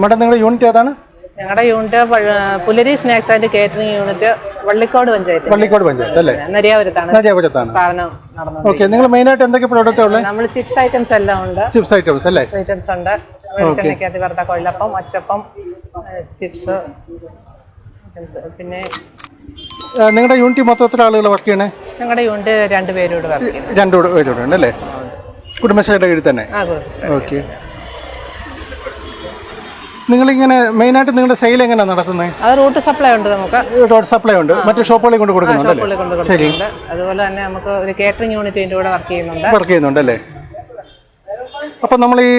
Madam നിങ്ങളുടെ unit ഏതാണ്? ഞങ്ങളുടെ unit Pulari snacks and catering unit Vallikode panchayat Vallikode panchayat അല്ലേ? നരിയാപുരത്താണ്. നരിയാപുരത്താണ്. സ്ഥാപനം ഓക്കെ നിങ്ങൾ മെയിൻ ആയിട്ട് എന്തൊക്കെ പ്രോഡക്റ്റ് ഉള്ളത് നമ്മൾ ചിപ്സ് ഐറ്റംസ് എല്ലാം ഉണ്ട്. ചിപ്സ് ഐറ്റംസ് അല്ലേ? ഐറ്റംസ് ഉണ്ട്. വെളിച്ചെണ്ണയ്ക്കകത്ത് വറുത്ത കൊള്ളപ്പം അച്ചപ്പം ചിപ്സ് പിന്നെ നിങ്ങളുടെ യൂണിറ്റ് മൊത്തത്തിൽ ആളുകൾ വർക്ക് ചെയ്യണേ? ഞങ്ങളുടെ യൂണിറ്റ് രണ്ടുപേരോട് വർക്ക് രണ്ട് രണ്ടു പേരോട് ഉണ്ട് അല്ലേ കുടുംബശ്രീയുടെ കീഴിൽ തന്നെ. ഓക്കെ. നിങ്ങളിങ്ങനെ മെയിനായിട്ട് നിങ്ങളുടെ സെയിൽ എങ്ങനെയാണ് നടത്തുന്നത് അത് റൂട്ട് സപ്ലൈ ഉണ്ട് നമുക്ക്. റോഡ് സപ്ലൈ ഉണ്ട്. മറ്റു ഷോപ്പുകളിൽ കൊണ്ട് കൊടുക്കുന്നുണ്ട് ശരി. കൊടുക്കുന്നുണ്ട്. അതുപോലെ തന്നെ നമുക്ക് ഒരു കേറ്ററിംഗ് യൂണിറ്റിന്റെ കൂടെ വർക്ക് ചെയ്യുന്നുണ്ട്. വർക്ക് ചെയ്യുന്നുണ്ട് അല്ലേ? അപ്പം നമ്മൾ ഈ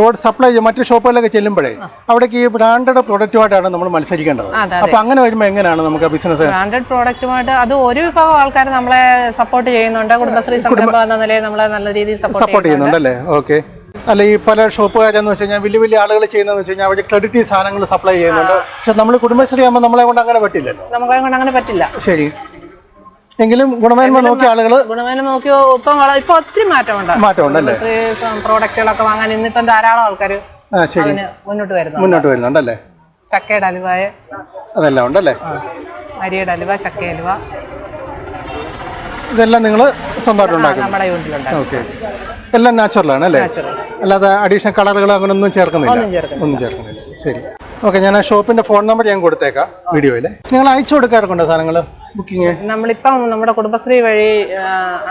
റോഡ് സപ്ലൈ ചെയ്യും മറ്റു ഷോപ്പുകളിലൊക്കെ ചെല്ലുമ്പോഴേ അവിടേക്ക് ഈ ബ്രാൻഡഡ് പ്രൊഡക്റ്റുമായിട്ടാണ് നമ്മൾ മത്സരിക്കേണ്ടത്. അതെ, അപ്പം അങ്ങനെ വരുമ്പോൾ എങ്ങനെയാണ് നമുക്ക് ബിസിനസ് ബ്രാൻഡഡ് പ്രോഡക്റ്റുമായിട്ട് അത് ഒരു വിഭാഗം ആൾക്കാർ നമ്മളെ സപ്പോർട്ട് ചെയ്യുന്നുണ്ട്. കുടുംബശ്രീ സംരംഭം എന്ന നിലയിൽ നമ്മളെ നല്ല രീതിയിൽ സപ്പോർട്ട് സപ്പോർട്ട് ചെയ്യുന്നുണ്ടല്ലേ ഓക്കെ അല്ല ഈ പല ഷോപ്പുകാരെന്ന് വെച്ച് കഴിഞ്ഞാൽ വലിയ വലിയ ആളുകൾ ചെയ്യുന്നതെന്ന് വെച്ച് കഴിഞ്ഞാൽ അവർ ക്രെഡിറ്റ് സാധനങ്ങൾ സപ്ലൈ ചെയ്യുന്നുണ്ട്. പക്ഷെ നമ്മൾ കുടുംബശ്രീ ആകുമ്പോൾ നമ്മളെ കൊണ്ട് അങ്ങനെ പറ്റില്ലല്ലോ. നമ്മളെ കൊണ്ട് അങ്ങനെ പറ്റില്ല. ശരി. എങ്കിലും ഗുണമേന്മ നോക്കിയ ആളുകൾ ഗുണമേന്മ നോക്കിയോ ഇപ്പം ഇപ്പൊ ഒത്തിരി മാറ്റമുണ്ട്. മാറ്റമുണ്ടല്ലേ പ്രോഡക്റ്റുകളൊക്കെ വാങ്ങാൻ ഇന്നിപ്പം ധാരാളം ആൾക്കാർ ശരി. മുന്നോട്ട് വരുന്നു മുന്നോട്ട് വരുന്നുണ്ടല്ലേ? ചക്കയുടെ അലുവായ അതെല്ലാം ഉണ്ടല്ലേ? അരിയുടെ അലുവ ചക്ക അലുവ. ഇതെല്ലാം നിങ്ങൾ സ്വന്തമായിട്ട് ഉണ്ടാക്കും നമ്മുടെ യൂണിറ്റിലുണ്ട് ഓക്കെ. എല്ലാം നാച്ചുറൽ ആണ് അല്ലേ? അല്ലാതെ അഡീഷണൽ കളറുകൾ അങ്ങനെ ഒന്നും ചേർക്കുന്നില്ല. ഒന്നും ചേർക്കുന്നില്ല. ശരി. ഓക്കെ ഞാൻ ആ ഷോപ്പിന്റെ ഫോൺ നമ്പർ ഞാൻ കൊടുത്തേക്കാം വീഡിയോയിൽ നിങ്ങൾ അയച്ചു കൊടുക്കാറുണ്ടോ സാധനങ്ങൾ ബുക്കിംഗ് നമ്മളിപ്പം നമ്മുടെ കുടുംബശ്രീ വഴി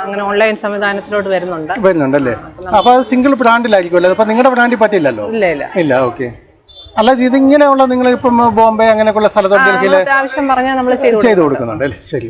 അങ്ങനെ ഓൺലൈൻ സംവിധാനത്തിലോട്ട് വരുന്നുണ്ട്. വരുന്നുണ്ടല്ലേ? അപ്പൊ അത് സിംഗിൾ ബ്രാൻഡിലായിരിക്കുമല്ലോ അപ്പൊ നിങ്ങളുടെ ബ്രാൻഡിൽ പറ്റില്ലല്ലോ? ഇല്ല ഇല്ല. ഇല്ല ഓക്കെ അല്ലാതെ ഇതിങ്ങനെയുള്ള നിങ്ങൾ ഇപ്പം ബോംബെ അങ്ങനെയൊക്കെയുള്ള സ്ഥലത്തോട്ട് ഡൽഹിയിൽ ആവശ്യം പറഞ്ഞാൽ നമ്മൾ ചെയ്തു കൊടുക്കുന്നുണ്ട് അല്ലേ? ശരി